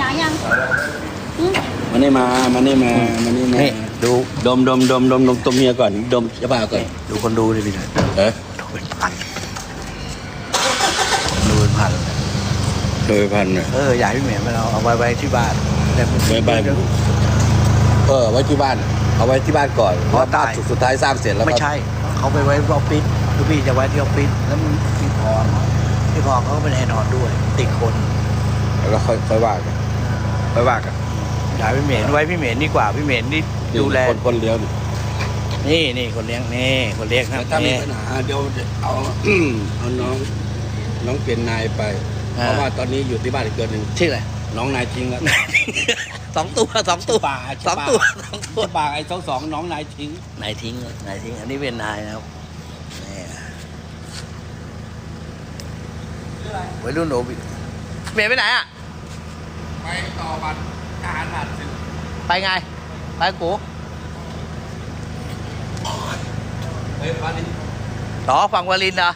ยายังอืมมานี่มามานี่มามานี่มานี่ดูดมดมดมดมดมตัวเมียก่อน ดมจะบ้าก่อนดูคนดูดิพี่หน่อยเอ๊ะดูเป็นพันดูเป็นพันโดยพันเนี่ยเอออยากให้พี่เหมียนมาเอาเอาไว้ไว้ที่บ้านแต่ผมไว้บ้านเออไว้ที่บ้าน เอาไว้ที่บ้านก่อนเพเพราะราะบ้านตายสุดสุดท้ายสร้างเสร็จแล้วก็ไม่ใช่ เขาไปไว้ออฟฟิศคือพี่จะไว้ที่ออฟฟิศแล้วมันพี่พรพี่พรเขาก็เป็นแอร์นอนด้วย ติดคน แล้วค่อยค่อยว่ากัน ค่อยว่ากันอยากให้พี่เหมียนไว้พี่เหมียนดีกว่าพี่เหมียนนี่ดูแลคนคนเลี้ยวนี่นี่นี่คนเลี้ยงนี่คนเลี้ยงครับถ้ามีนี่ปัญหาเดี๋ยวเอาเอาน้องน้องเปลี่ยนนายไปอ่าเพราะว่าตอนนี้อยู่ที่บ้านอีกเดือนหนึ่งชื่ออะไรน้องนายทิ้งแล้วสองตัวสองตัวป่าสองตัวสองตัวป่าไอ้สองสองน้องนายทิ้งนายทิ้งนายทิ้ง อันนี้เป็นนายนะครับนี่วัยรุ่นโอบิเมียไปไหนอะ ไปต่อบัตรทหารผ่านศึกไปไง ไปกูเฮ้ยวันนี้ต่อฝั่งวารินเหรอ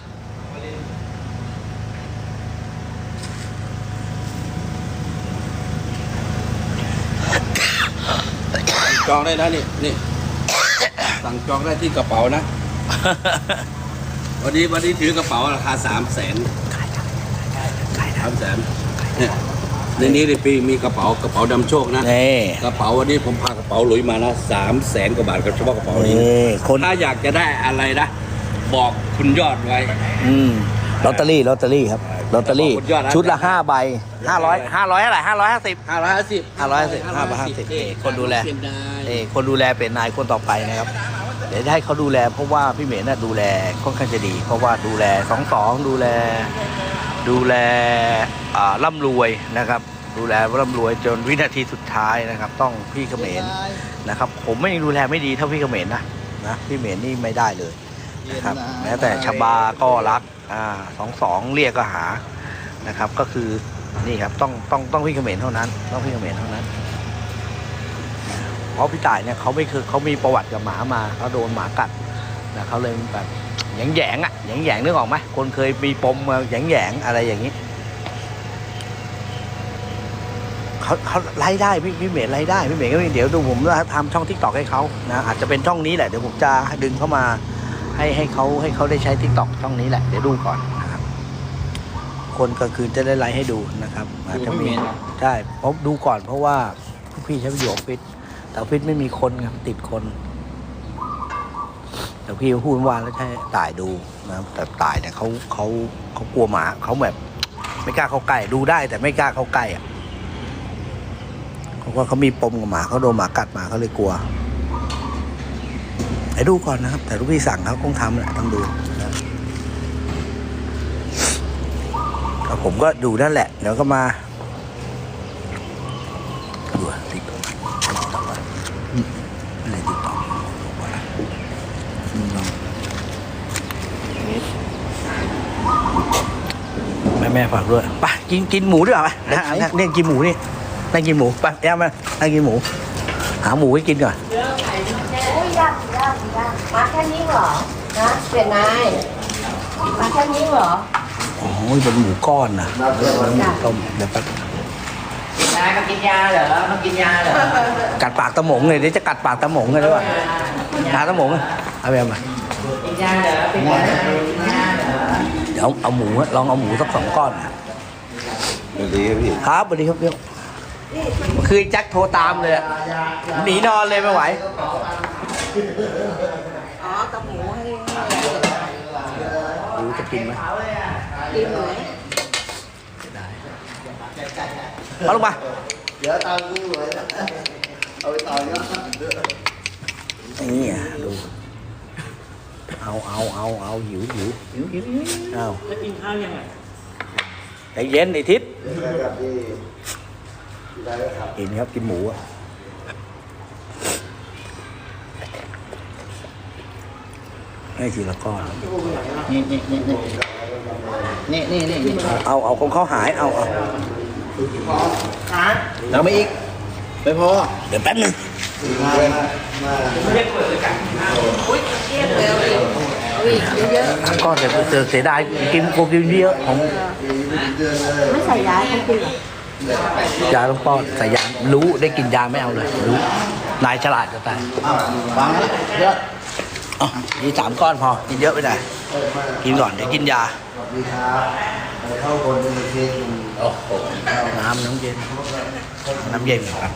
จองได้นะนี่นี่ สั่งจองได้ที่กระเป๋านะ วันนี้วันนี้ถือกระเป๋าราคาสามแสนสามแสนเนี่ย ในนี้ในปีมีกระเป๋ากระเป๋าดำโชคนะ นี่ กระเป๋าวันนี้ผมพากระเป๋าหลุยมานะสามแสนกว่าบาทกับเฉพาะกระเป๋านี้นี่คน ถ้าอยากจะได้อะไรนะ บอกคุณยอดไว้ อืมลอตเตอรี่ลอตเตอรี่ครับลอตเตอรี่ ขอบคุณยอดนะ ชุดละห้าใบห้าร้อยห้าร้อยเท่าไหร่ห้าร้อยห้าสิบ ห้าร้อยห้าสิบ550 550นี่คนดูแลเป็นได้นี่คนดูแลเป็นนายคนต่อไปนะครับ เดี๋ยวจะให้เขาดูแลเพราะว่าพี่เหมยนน่ะดูแลค่อนข้างจะดี เพราะว่าดูแลสองสองดูแล ดูแลอ่าร่ำรวยนะครับ ดูแลร่ำรวยจนวินาทีสุดท้ายนะครับ ต้องพี่เขมรนะครับ ผมไม่ยังดูแลไม่ดีเท่าพี่เขมรนะนะพี่เหมรนี่ไม่ได้เลยนะครับแม้แต่ชบาก็รักอ่าสองสองเรียกก็หานะครับ ก็คือนี่ครับต้องต้องต้องพี่เขมรเท่านั้น ต้องพี่เขมรเท่านั้นเพราะพี่ต่ายเนี่ยเขาไม่คือเขามีประวัติกับหมามาเขาโดนหมากัดนะเขาเลยแบบแหยงแหยงๆอะแหยงแหยงๆนึกออกไหมคนเคยมีปมมาแหยงแหยงๆอะไรอย่างนี้เขาเขาไล่ได้พี่พี่เหมยไล่ได้พี่เหมยก็เดี๋ยวดูผมจะทำช่องทิกตอกให้เขานะอาจจะเป็นช่องนี้แหละเดี๋ยวผมจะดึงเข้ามา ให้ให้เขาให้เขาได้ใช้ทิกตอกช่องนี้แหละเดี๋ยวดูก่อนนะครับคนกลางคืนจะได้ไลฟ์ให้ดูนะครับอาจจะมีใช่เพราะดูก่อนเพราะว่าพวกพี่ใช้ประโยชน์ฟิตแต่ออฟฟิศไม่มีคนครับติดคน แต่พี่พูดเมื่อวานแล้วใช่ตายดูนะครับแต่ตายเนี่ยเขาเขาเขากลัวหมาเขาแบบ ไม่กล้าเข้าใกล้ดูได้ แต่ไม่กล้าเข้าใกล้อะเขาว่าเขามีปมกับหมาเขาโดนหมากัดมาเขาเลยกลัวให้ดูก่อนนะครับ แต่ลูกพี่สั่งเขาคงทำแหละต้องดูนะแล้วผมก็ดูนั่นแหละเดี๋ยวก็มาดูอะติ๊กต็อะไรติ๊กต็อกแม่แม่ฝากด้วยไปกินกินหมูด้วยเหรอไปนะนะเนี่ยกินหมูนี่นั่งกินหมูไปแย่มานั่งกินหมู หาหมูให้กินก่อนโอ้ยยากยากยากมาแค่นี้เหรอนะเปลี่ยนนายมาแค่นี้เหรอโอ้ยเป็นหมูก้อนนะเดี๋ยวหมูต้มเดี๋ยวแป๊บนายมากินยาเหรอมากินยาเหรอกัดปากตะหมงเลยเดี๋ยวจะกัดปากตะหมงกันด้วยป่ะหาตะหมงอะเอาไปเอามากินยาเหรอเป็นยา ดี๋ยวเอาหมูอะลองเอาหมูสักสองก้อนนะสวัสดีครับพี่ครับสวัสดีครับเพี่คือแจ็คโทรตามเลยอะหนีนอนเลยไม่ไหว อ๋อตะหมูให้รู้จะกินไหมกินไหมเอาลงมา เดี๋ยวตามกูเลยนะเอาไปต่อยอดนี่อะดู เอาเอาเอาเอาหิวหิวหิวหิวหิวเอาแล้วกินข้าวยังไงใจเย็นไอ้ทิศแบบที่ได้ครับกินครับกินหมูอะให้ทีละก้อนนี่นี่นี่นี่นี่นี่นี่เอาเอาของเขาหายเอาเอาเราไม่อีกไม่พอเดี๋ยวแป๊บหนึงเอาอีกเยอะสามก้อนเดี๋ยวเสียเสียดายกินกูกินเยอะผมๆไม่ใส่ยาให้เขากินเหรอยาต้องป้อนแต่ยารู้ได้กินยาไม่เอาเลยรู้นายฉลาดจะตายอ้าววางแล้วเยอะอ๋อนี่สามก้อนพอ กินเยอะไปหน่อยกินก่อน เดี๋ยวกินยาสวัสดีครับไปเข้าบนเป็นเค้กโอ้โหน้ำน้ำเย็น น้ำเย็นครับ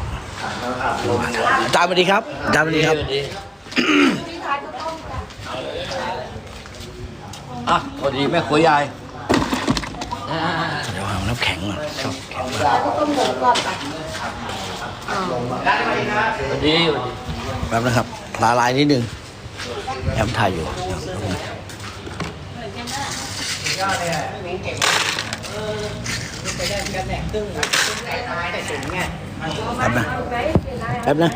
อาจารย์สวัสดีครับอาจารย์สวัสดีครับอ่ะพอดีแม่ครัวยายเดี๋ยวเอาน้ำแข็งก่อนชอบแข็งมากแล้วก็ต้มหมูกรอบอะพอดีแป๊บนะครับละลายนิดนึงแอมถ่ายอยู่แป๊บนะแป๊บนะ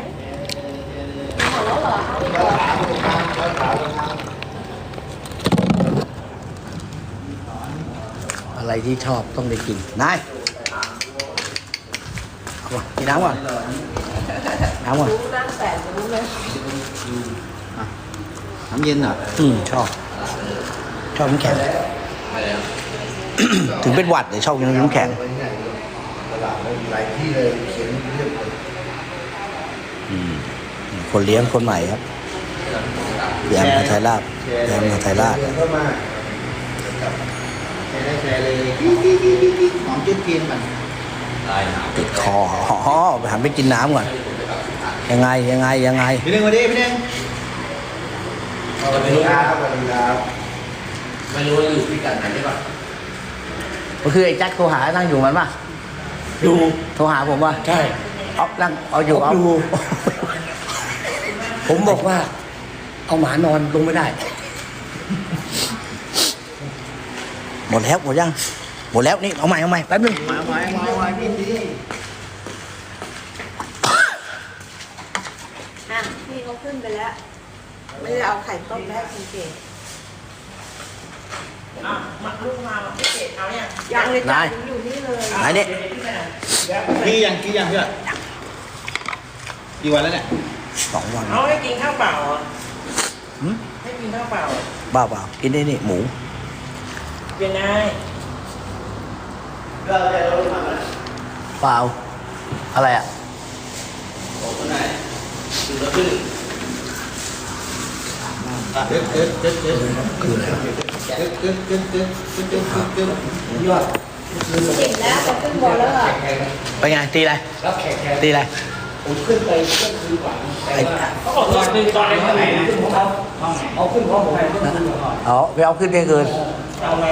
อะไร ที่ชอบต้องได้กินนายเอามากินน้ำก่อนน้ำก่อนรู้นั่งแสนรู้เลยน้ำเย็นเหรออืมชอบ ชอบน้ำแข็ง ถึงเป็นหวัดแต่ชอบกินน้ำแข็งตลาดหลายที่เลยเขียนเรียบเลยอืมคนเลี้ยงคนใหม่ครับแยมมาไทยราชแยมมาไทยราช เดินเข้ามาแชร์ได้แชร์เลยกิ๊กกิ๊กกิ๊กกิ๊กหอมจุดจีนมันติดคออ๋อไปหันไปกินน้ำก่อน ยังไงยังไงยังไง พี่หนึ่งสวัสดีพี่หนึ่งสวัสดีครับสวัสดีครับไม่รู้ว่าอยู่ที่กันไหนใช่ปะก็คือไอ้แจ็คโทรหานั่งอยู่มันป่ะอยู่โทรหาผมป่ะใช่เอานั่งเอาอยู่เอาอยู่ผมบอกว่า เอาหมานอนลงไม่ได้ หมดแล้วหมดยังหมดแล้วนี่เอาใหม่เอาใหม่แป๊บนึงมาไว้มาไว้พี่ดีอะพี่เขาขึ้นไปแล้วไม่ได้เอาไข่ต้มแม่คุณเกดยังเลยจ้ะยังอยู่นี่เลยไหนนี่กี่ยังกี่ยังพี่อะกี่วันแล้วเนี่ยสองวันเอาให้กินข้าวเปล่าเหรอหืมให้กินข้าวเปล่าเหรอบ้าเปล่ากินได้นี่หมู เป็นไงเปล่า อะไรอะเด็ดเด็ดเด็ดเด็ดคืออะไรเด็ดเด็ดเด็ดเด็ดเด็ดเด็ดเด็ดยอดอิ่มแล้วจะขึ้นบนแล้วเหรอไปไงตีอะไรตีอะไรไอ้เขาบอกตอนคืนตอนไหนขึ้นของเขาเอาขึ้นของผมอ๋อไปเอาขึ้นเที่ยงคืน เอาไง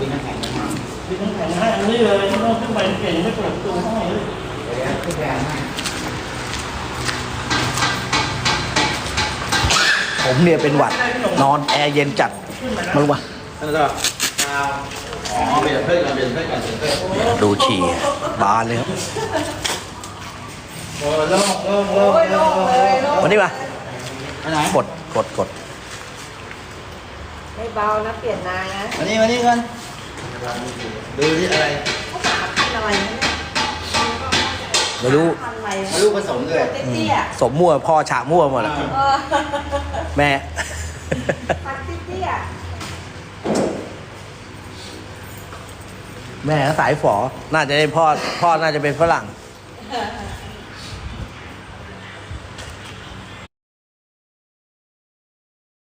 กินน้ำแข็งให้อันนี้เลยไม่ต้องขึ้นไปเปลี่ยนไม่เปิดประตูห้องเลยผมเนี่ยเป็นหวัดนอนแอร์เย็นจัดมาลงมานั่นก็เปลี่ยนเพื่อนกันเปลี่ยนเพื่อนกันเปลี่ยนเพื่อนดูฉี่บานเลยครับโล่โล่โล่โล่วันนี้มากดกดกด ไม่เบานะเปลี่ยนนายนะมานี่มานี่กันดูที่อะไรเขาหมาพันธุ์อะไรนะเนี่ยไม่รู้ พันธุ์อะไรมาลูกผสมด้วยเตี้ยสมมั่วพ่อฉามั่วหมดอะๆเออแม่ พันธุ์เตี้ยแม่ก็สายฝอ น่าจะได้พ่อ พ่อน่าจะเป็นฝรั่งๆ